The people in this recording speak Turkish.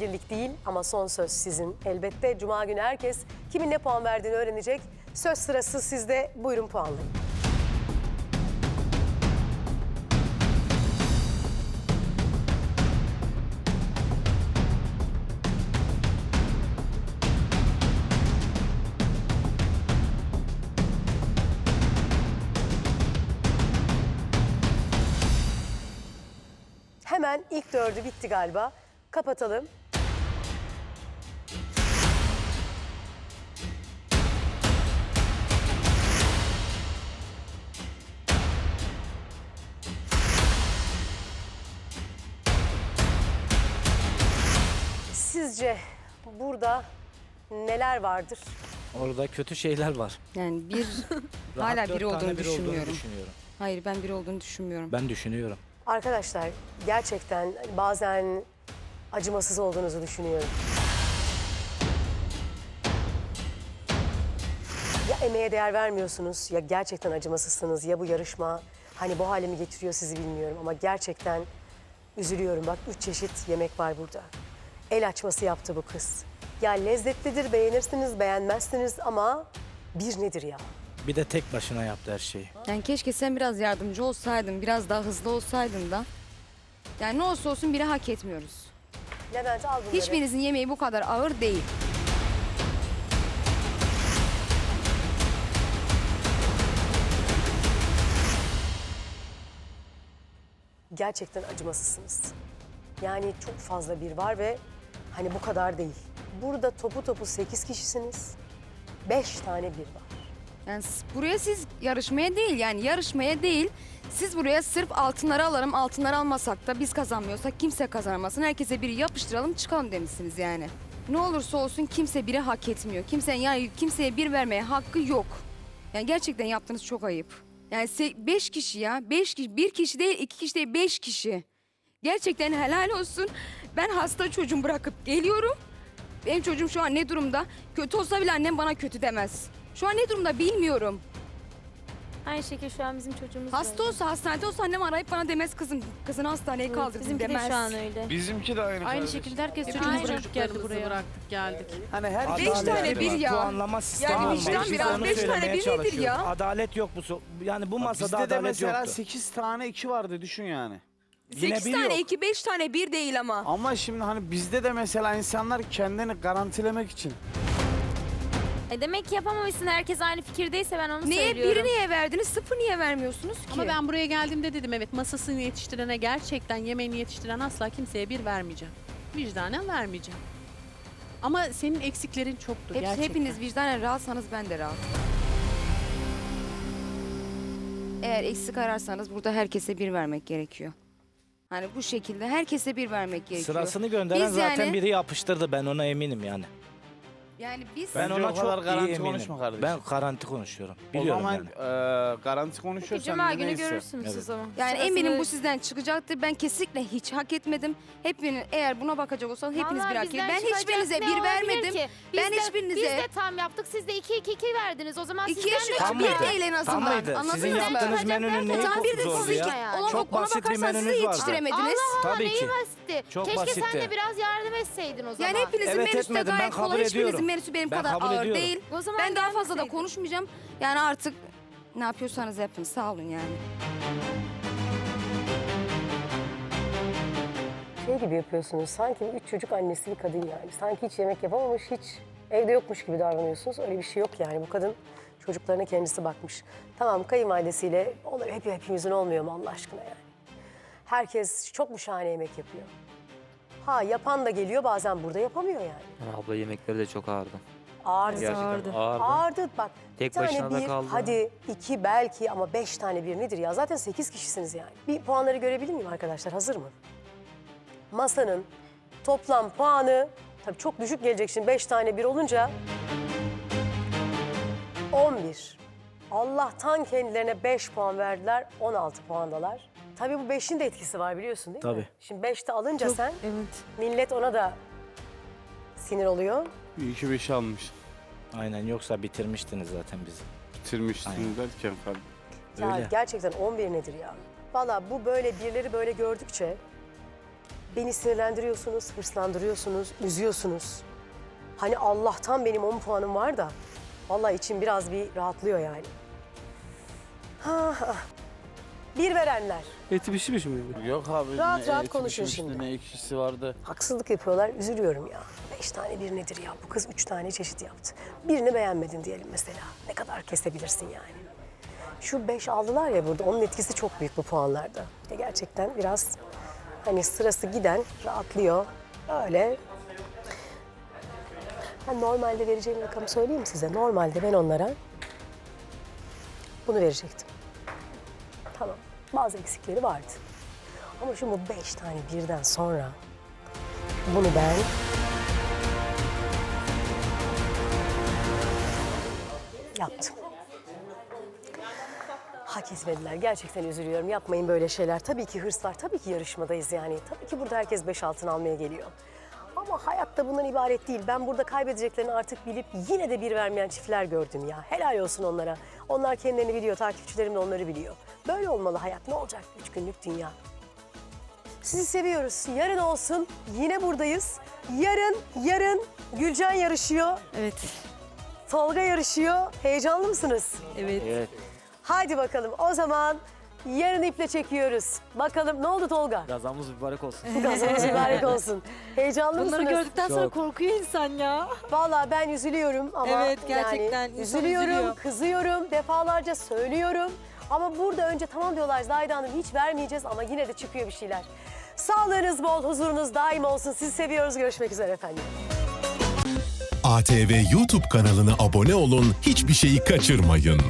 birlik değil ama son söz sizin. Elbette Cuma günü herkes kimin ne puan verdiğini öğrenecek. Söz sırası sizde. Buyurun puanlayın. Hemen ilk dördü bitti galiba. Kapatalım. Sizce burada neler vardır? Orada kötü şeyler var. Yani bir Rahat hala dört biri tane olduğunu biri düşünmüyorum. düşünüyorum. Hayır ben biri olduğunu düşünmüyorum. Ben düşünüyorum. Arkadaşlar gerçekten bazen acımasız olduğunuzu düşünüyorum. Ya emeğe değer vermiyorsunuz ya gerçekten acımasızsınız ya bu yarışma hani bu hale mi getiriyor sizi bilmiyorum ama gerçekten üzülüyorum. Bak üç çeşit yemek var burada. El açması yaptı bu kız. Ya lezzetlidir beğenirsiniz beğenmezsiniz ama bir nedir ya? Bir de tek başına yaptı her şeyi. Yani keşke sen biraz yardımcı olsaydın, biraz daha hızlı olsaydın da. Yani ne olursa olsun biri hak etmiyoruz. Levent al bunları. Hiçbirinizin yemeği bu kadar ağır değil. gerçekten acımasızsınız. Yani çok fazla bir var ve hani bu kadar değil. Burada topu topu 8 kişisiniz. 5 tane bir var. Yani s- buraya siz yarışmaya değil yani yarışmaya değil. Siz buraya sırf altınları alalım, altınları almasak da biz kazanmıyorsak kimse kazanamasın. Herkese biri yapıştıralım çıkalım demişsiniz yani. Ne olursa olsun kimse biri hak etmiyor. Kimsenin yani kimseye bir vermeye hakkı yok. Yani gerçekten yaptığınız çok ayıp. Yani beş kişi ya, beş kişi, bir kişi değil, iki kişi değil, beş kişi. Gerçekten helal olsun. Ben hasta çocuğumu bırakıp geliyorum. Benim çocuğum şu an ne durumda? Kötü olsa bile annem bana kötü demez. Şu an ne durumda bilmiyorum. Aynı şekilde şu an bizim çocuğumuz da Hasta öyle. olsa hastanede olsa annem arayıp bana demez kızım. Kızını hastaneye Evet, kaldırdın Bizimki demez. de şu an öyle. Bizimki de aynı Aynı kardeşim. şekilde herkes Aynen. çocuğunu bırakıp geldi buraya. bıraktık geldik. Hani her Beş tane bir ya. Puanlama sistemi Yani var. vicdan Biz biraz, onu beş tane söylemeye bir nedir çalışıyoruz. ya? Adalet yok bu. so- Yani bu masada Bizde de adalet mesela yoktu. 8 tane 2 vardı düşün yani. Yine Sekiz bir tane, yok. iki, beş tane bir değil ama. Ama şimdi hani bizde de mesela insanlar kendini garantilemek için. E demek ki yapamamışsın. Herkes aynı fikirdeyse ben onu Niye söylüyorum. biri niye verdiniz, sıfır niye vermiyorsunuz ki? Ama ben buraya geldiğimde dedim evet masasını yetiştirene gerçekten yemeğini yetiştiren asla kimseye bir vermeyeceğim. Vicdanen vermeyeceğim. Ama senin eksiklerin çoktu Hep- gerçekten. hepiniz vicdanen rahatsanız ben de rahat. Eğer eksik ararsanız burada herkese bir vermek gerekiyor. Hani bu şekilde herkese bir vermek gerekiyor. Sırasını gönderen Biz zaten yani- biri yapıştırdı ben ona eminim yani. Yani biz Ben Bence ona o kadar çok garanti iyi eminim. konuşma kardeşim. Ben garanti konuşuyorum. O Biliyorum zaman yani. e, garanti konuşuyorsan Cuma günü neyse. görürsünüz o Evet. zaman. Yani Sırasını- eminim bu sizden çıkacaktır. Ben kesinlikle hiç hak etmedim. Hepiniz eğer buna bakacak olsanız hepiniz Vallahi bir hak bizden Ben çıkacak hiçbirinize ne bir olabilir vermedim. ki? Ben Biz de- hiçbirinize- Biz de tam yaptık. Siz de 2 2 2 verdiniz. O zaman İkiye sizden şu de Tam bir mıydı? değil en azından. Tam mıydı? Anladınız Sizin mı? yaptığınız Çıkacak menünün ben neyi tam bir de çok zordu sizin ya? Ona, Çok ona basit bir de menünüz vardı. yetiştiremediniz. Allah Allah Tabii neyi ki. basitti. Çok Keşke basitti. sen de biraz yardım etseydin o zaman. Yani hepinizin Evet, menüsü de etmedim. Ben gayet kabul kolay. Hiçbirinizin ediyorum. Menüsü benim Ben kadar kabul ağır ediyorum. değil. O zaman Ben daha fazla da gelmeseydin. konuşmayacağım. Yani artık ne yapıyorsanız yapın. Sağ olun yani. Şey gibi yapıyorsunuz. Sanki üç çocuk annesi bir kadın yani. Sanki hiç yemek yapamamış, hiç evde yokmuş gibi davranıyorsunuz. Öyle bir şey yok yani. Bu kadın çocuklarına kendisi bakmış. Tamam kayınvalidesiyle olur hep hepimizin olmuyor mu Allah aşkına yani. Herkes çok mu şahane yemek yapıyor. Ha yapan da geliyor bazen burada yapamıyor yani. Yani abla yemekleri de çok ağırdı. Ağırdı. Gerçekten ağırdı. ağırdı. Ağırdı bak. Tek bir tane da bir, kaldı. hadi iki belki ama beş tane bir nedir ya? Zaten sekiz kişisiniz yani. Bir puanları görebilir miyim arkadaşlar? Hazır mı? Masanın toplam puanı, tabii çok düşük gelecek şimdi beş tane bir olunca... 11. Allah'tan kendilerine 5 puan verdiler, 16 puandalar. Tabii bu 5'in de etkisi var biliyorsun değil mi? Tabii. Şimdi 5'te alınca sen, Evet. millet ona da sinir oluyor. İyi ki 5 almış. Aynen yoksa bitirmiştiniz zaten bizi. Bitirmiştin Aynen. derken kalp. Ya Öyle. gerçekten 11 nedir ya? Valla bu böyle birileri böyle gördükçe Beni sinirlendiriyorsunuz, hırslandırıyorsunuz, üzüyorsunuz. Hani Allah'tan benim 10 puanım var da vallahi içim biraz bir rahatlıyor yani. Ha, ha. Bir verenler. Eti pişmiş mi? Yok abi. Rahat ne rahat eti konuşun pişmişti, şimdi. Ne ekşisi vardı. Haksızlık yapıyorlar, üzülüyorum ya. Beş tane bir nedir ya? Bu kız üç tane çeşit yaptı. Birini beğenmedin diyelim mesela. Ne kadar kesebilirsin yani? Şu beş aldılar ya burada, onun etkisi çok büyük bu puanlarda. De gerçekten biraz hani sırası giden rahatlıyor. Öyle. Ben normalde vereceğim rakamı söyleyeyim size? Normalde ben onlara bunu verecektim. Tamam. Bazı eksikleri vardı. Ama şu bu beş tane birden sonra bunu ben yaptım. Hak etmediler. Gerçekten üzülüyorum. Yapmayın böyle şeyler. Tabii ki hırs var. Tabii ki yarışmadayız yani. Tabii ki burada herkes beş altın almaya geliyor. Ama hayatta bundan ibaret değil. Ben burada kaybedeceklerini artık bilip yine de bir vermeyen çiftler gördüm ya. Helal olsun onlara. Onlar kendilerini biliyor. Takipçilerim de onları biliyor. Böyle olmalı hayat. Ne olacak? Üç günlük dünya. Sizi seviyoruz. Yarın olsun. Yine buradayız. Yarın, yarın Gülcan yarışıyor. Evet. Tolga yarışıyor. Heyecanlı mısınız? Evet. Evet. Haydi bakalım. O zaman yarın iple çekiyoruz. Bakalım ne oldu Tolga? Gazamız mübarek olsun. Gazınız mübarek olsun. Heyecanlı Bunları mısınız? gördükten sonra Çok. korkuyor insan ya. Vallahi ben üzülüyorum ama Evet, gerçekten yani üzülüyorum, üzülüyor. kızıyorum, defalarca söylüyorum. Ama burada önce tamam diyorlar Zahide Hanım hiç vermeyeceğiz ama yine de çıkıyor bir şeyler. Sağlığınız bol, huzurunuz daim olsun. Sizi seviyoruz. Görüşmek üzere efendim. ATV YouTube kanalına abone olun, hiçbir şeyi kaçırmayın.